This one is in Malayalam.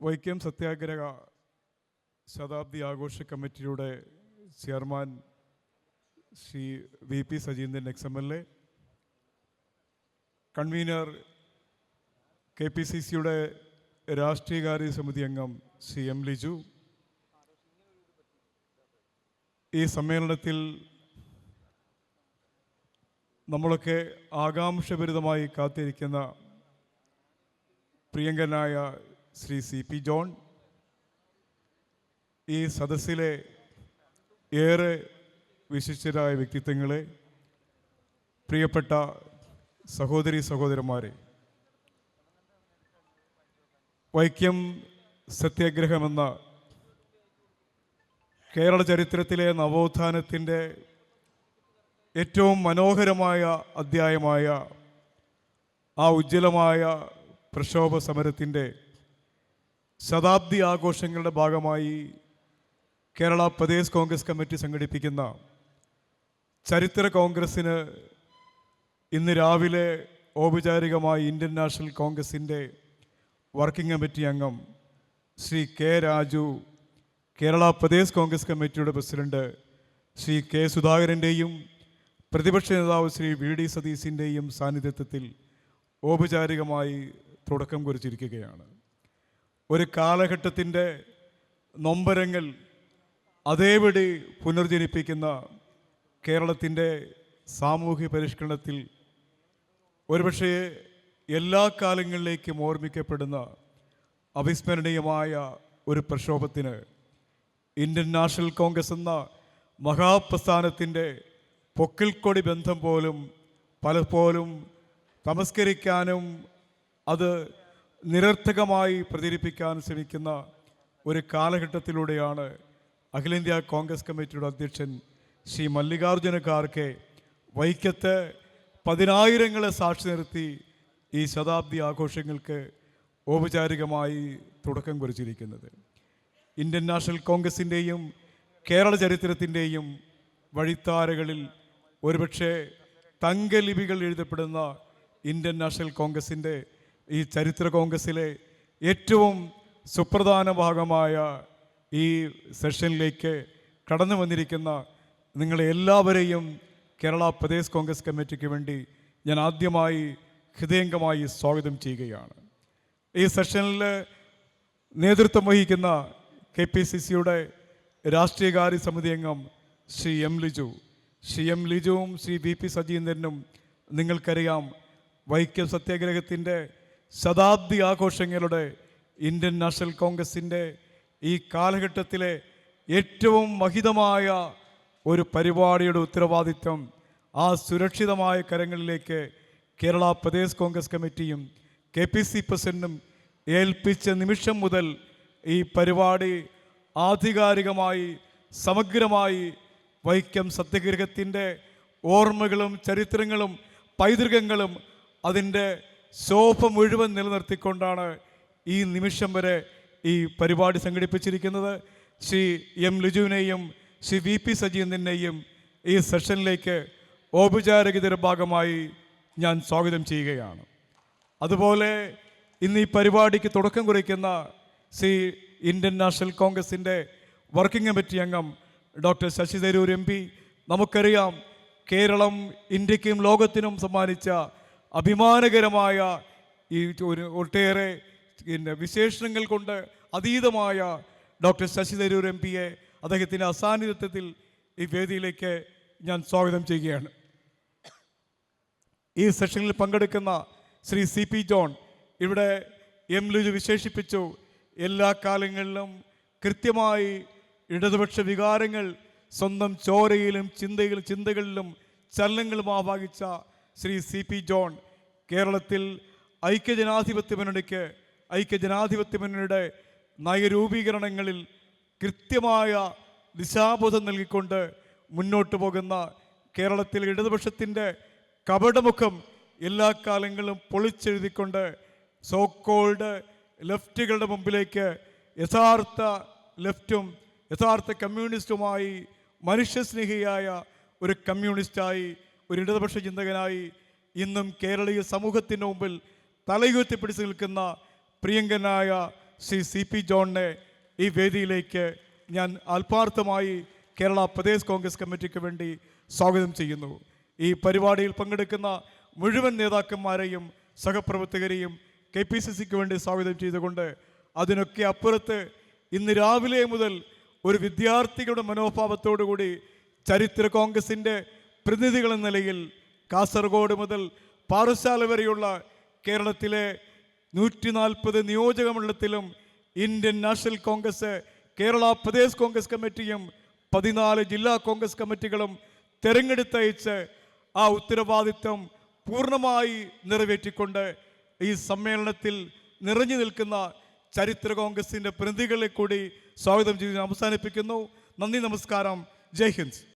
വൈക്കം സത്യാഗ്രഹ ശതാബ്ദി ആഘോഷ കമ്മിറ്റിയുടെ chairman Shri V P Sajeendran ex M L A convener K P C സിയുടെ രാഷ്ട്രീയകാര്യ സമിതി അംഗം ശ്രീ എം ലിജു. ഈ സമ്മേളനത്തിൽ നമ്മളൊക്കെ ആകാംക്ഷഭരിതമായി കാത്തിരിക്കുന്ന പ്രിയങ്കനായ ശ്രീ സി പി ജോൺ ഈ സദസ്സിലെ ഏറെ വിശിഷ്ടരായ വ്യക്തിത്വങ്ങളെ പ്രിയപ്പെട്ട സഹോദരി സഹോദരന്മാരെ വൈക്കം സത്യാഗ്രഹമെന്ന കേരള ചരിത്രത്തിലെ നവോത്ഥാനത്തിന്റെ ഏറ്റവും മനോഹരമായ അധ്യായമായ ആ ഉജ്ജ്വലമായ പ്രക്ഷോഭ സമരത്തിന്റെ ശതാബ്ദി ആഘോഷങ്ങളുടെ ഭാഗമായി കേരള പ്രദേശ് കോൺഗ്രസ് കമ്മിറ്റി സംഘടിപ്പിക്കുന്ന ചരിത്ര കോൺഗ്രസ്സിന് ഇന്ന് രാവിലെ ഔപചാരികമായി ഇന്ത്യൻ നാഷണൽ കോൺഗ്രസിന്റെ വർക്കിംഗ് കമ്മിറ്റി അംഗം ശ്രീ കെ രാജു കേരള പ്രദേശ് കോൺഗ്രസ് കമ്മിറ്റിയുടെ പ്രസിഡന്റ് ശ്രീ കെ സുധാകരന്റെയും പ്രതിപക്ഷ നേതാവ് ശ്രീ വി ഡി സതീശിന്റെയും സാന്നിധ്യത്തിൽ ഔപചാരികമായി തുടക്കം കുറിച്ചിരിക്കുകയാണ്. ഒരു കാലഘട്ടത്തിന്റെ നൊമ്പരങ്ങൾ അതേപടി പുനർജനിപ്പിക്കുന്ന കേരളത്തിന്റെ സാമൂഹ്യ പരിഷ്കരണത്തിൽ ഒരുപക്ഷെ എല്ലാ കാലങ്ങളിലേക്കും ഓർമ്മിക്കപ്പെടുന്ന അവിസ്മരണീയമായ ഒരു പ്രക്ഷോഭത്തിന് ഇന്ത്യൻ നാഷണൽ കോൺഗ്രസ് എന്ന മഹാപ്രസ്ഥാനത്തിന്റെ പൊക്കിൽക്കൊടി ബന്ധം പോലും പലപ്പോഴും തമസ്കരിക്കാനും അത് നിരർത്ഥകമായി പ്രചരിപ്പിക്കാൻ ശ്രമിക്കുന്ന ഒരു കാലഘട്ടത്തിലൂടെയാണ് അഖിലേന്ത്യാ കോൺഗ്രസ് കമ്മിറ്റിയുടെ അധ്യക്ഷൻ ശ്രീ മല്ലികാർജുന ഖാർക്കെ വൈക്കത്ത് പതിനായിരങ്ങളെ സാക്ഷി നിർത്തി ഈ ശതാബ്ദി ആഘോഷങ്ങൾക്ക് ഔപചാരികമായി തുടക്കം കുറിച്ചിരിക്കുന്നത്. ഇന്ത്യൻ നാഷണൽ കോൺഗ്രസിന്റെയും കേരള ചരിത്രത്തിന്റെയും വഴിത്താരകളിൽ ഒരുപക്ഷെ തങ്കലിപികൾ എഴുതപ്പെടുന്ന ഇന്ത്യൻ നാഷണൽ കോൺഗ്രസിന്റെ ഈ ചരിത്ര കോൺഗ്രസിലെ ഏറ്റവും സുപ്രധാന ഭാഗമായ ഈ സെഷനിലേക്ക് കടന്നു വന്നിരിക്കുന്ന നിങ്ങളെ എല്ലാവരെയും കേരള പ്രദേശ് കോൺഗ്രസ് കമ്മിറ്റിക്ക് വേണ്ടി ഞാൻ ആദ്യമായി ഹൃദയംഗമായി സ്വാഗതം ചെയ്യുകയാണ്. ഈ സെഷനിൽ നേതൃത്വം വഹിക്കുന്ന കെ പി സി സിയുടെ രാഷ്ട്രീയകാര്യ സമിതി അംഗം ശ്രീ എം ലിജു. ശ്രീ എം ലിജുവും ശ്രീ വി പി സജീന്ദ്രനും നിങ്ങൾക്കറിയാം വൈക്കം സത്യാഗ്രഹത്തിന്റെ ശതാബ്ദി ആഘോഷങ്ങളുടെ ഇന്ത്യൻ നാഷണൽ കോൺഗ്രസിന്റെ ഈ കാലഘട്ടത്തിലെ ഏറ്റവും മഹിതമായ ഒരു പരിപാടിയുടെ ഉത്തരവാദിത്വം ആ സുരക്ഷിതമായ കരങ്ങളിലേക്ക് കേരള പ്രദേശ് കോൺഗ്രസ് കമ്മിറ്റിയും കെ പി സി പ്രസിഡന്റും ഏൽപ്പിച്ച നിമിഷം മുതൽ ഈ പരിപാടി ആധികാരികമായി സമഗ്രമായി വൈക്കം സത്യഗ്രഹത്തിന്റെ ഓർമ്മകളും ചരിത്രങ്ങളും പൈതൃകങ്ങളും അതിന്റെ ശോഭ മുഴുവൻ നിലനിർത്തിക്കൊണ്ടാണ് ഈ നിമിഷം വരെ ഈ പരിപാടി സംഘടിപ്പിച്ചിരിക്കുന്നത്. ശ്രീ എം ലിജുവിനെയും ശ്രീ വി പി സജീന്ദ്രനെയും ഈ സെഷനിലേക്ക് ഔപചാരികതയുടെ ഭാഗമായി ഞാൻ സ്വാഗതം ചെയ്യുകയാണ്. അതുപോലെ ഇന്ന് ഈ പരിപാടിക്ക് തുടക്കം കുറിക്കുന്ന ശ്രീ ഇന്ത്യൻ നാഷണൽ കോൺഗ്രസിന്റെ വർക്കിംഗ് കമ്മിറ്റി അംഗം doctor Shashi Tharoor M P. നമുക്കറിയാം കേരളം ഇന്ത്യക്കും ലോകത്തിനും സമ്മാനിച്ച അഭിമാനകരമായ ഈ ഒരു ഒട്ടേറെ പിന്നെ വിശേഷണങ്ങൾ കൊണ്ട് അതീതമായ ഡോക്ടർ ശശി തരൂർ എം പിയെ അദ്ദേഹത്തിന്റെ അസാന്നിധ്യത്തിൽ ഈ വേദിയിലേക്ക് ഞാൻ സ്വാഗതം ചെയ്യുകയാണ്. ഈ സെഷനിൽ പങ്കെടുക്കുന്ന ശ്രീ സി പി ജോൺ ഇവിടെ എം ലുജു വിശേഷിപ്പിച്ചു. എല്ലാ കാലങ്ങളിലും കൃത്യമായി ഇടതുപക്ഷ വികാരങ്ങൾ സ്വന്തം ചോരയിലും ചിന്തയിലും ചിന്തകളിലും ചലനങ്ങളും ആവാഹിച്ച ശ്രീ സി പി ജോൺ കേരളത്തിൽ ഐക്യജനാധിപത്യ മുന്നണിക്ക് ഐക്യജനാധിപത്യ മുന്നണിയുടെ നയരൂപീകരണങ്ങളിൽ കൃത്യമായ ദിശാബോധം നൽകിക്കൊണ്ട് മുന്നോട്ട് പോകുന്ന കേരളത്തിൽ ഇടതുപക്ഷത്തിന്റെ കപടമുഖം എല്ലാ കാലങ്ങളും പൊളിച്ചെഴുതിക്കൊണ്ട് സോക്കോൾഡ് ലെഫ്റ്റുകളുടെ മുമ്പിലേക്ക് യഥാർത്ഥ ലെഫ്റ്റും യഥാർത്ഥ കമ്മ്യൂണിസ്റ്റുമായി മനുഷ്യസ്നേഹിയായ ഒരു കമ്മ്യൂണിസ്റ്റായി ഒരു ഇടതുപക്ഷ ചിന്തകനായി ഇന്നും കേരളീയ സമൂഹത്തിന്റെ മുമ്പിൽ തലയുയർത്തി പിടിച്ചു നിൽക്കുന്ന പ്രിയങ്കനായ ശ്രീ സി പി ജോണിനെ ഈ വേദിയിലേക്ക് ഞാൻ ആത്മാർത്ഥമായി കേരള പ്രദേശ് കോൺഗ്രസ് കമ്മിറ്റിക്ക് വേണ്ടി സ്വാഗതം ചെയ്യുന്നു. ഈ പരിപാടിയിൽ പങ്കെടുക്കുന്ന മുഴുവൻ നേതാക്കന്മാരെയും സഹപ്രവർത്തകരെയും കെ പി സി സിക്ക് വേണ്ടി സ്വാഗതം ചെയ്തുകൊണ്ട് അതിനൊക്കെ അപ്പുറത്ത് ഇന്ന് രാവിലെ മുതൽ ഒരു വിദ്യാർത്ഥികളുടെ മനോഭാവത്തോടുകൂടി ചരിത്ര കോൺഗ്രസിന്റെ പ്രതിനിധികൾ എന്ന നിലയിൽ കാസർഗോഡ് മുതൽ പാറശാല വരെയുള്ള കേരളത്തിലെ നൂറ്റി നാൽപ്പത് നിയോജകമണ്ഡലത്തിലും Indian National Congress Kerala Pradesh Congress കമ്മിറ്റിയും പതിനാല് ജില്ലാ കോൺഗ്രസ് കമ്മിറ്റികളും തെരഞ്ഞെടുത്തയച്ച് ആ ഉത്തരവാദിത്വം പൂർണമായി നിറവേറ്റിക്കൊണ്ട് ഈ സമ്മേളനത്തിൽ നിറഞ്ഞു നിൽക്കുന്ന ചരിത്ര കോൺഗ്രസിന്റെ പ്രതിനിധികളെ കൂടി സ്വാഗതം ചെയ്ത് അവസാനിപ്പിക്കുന്നു. നന്ദി നമസ്കാരം. ജയ് ഹിന്ദ്.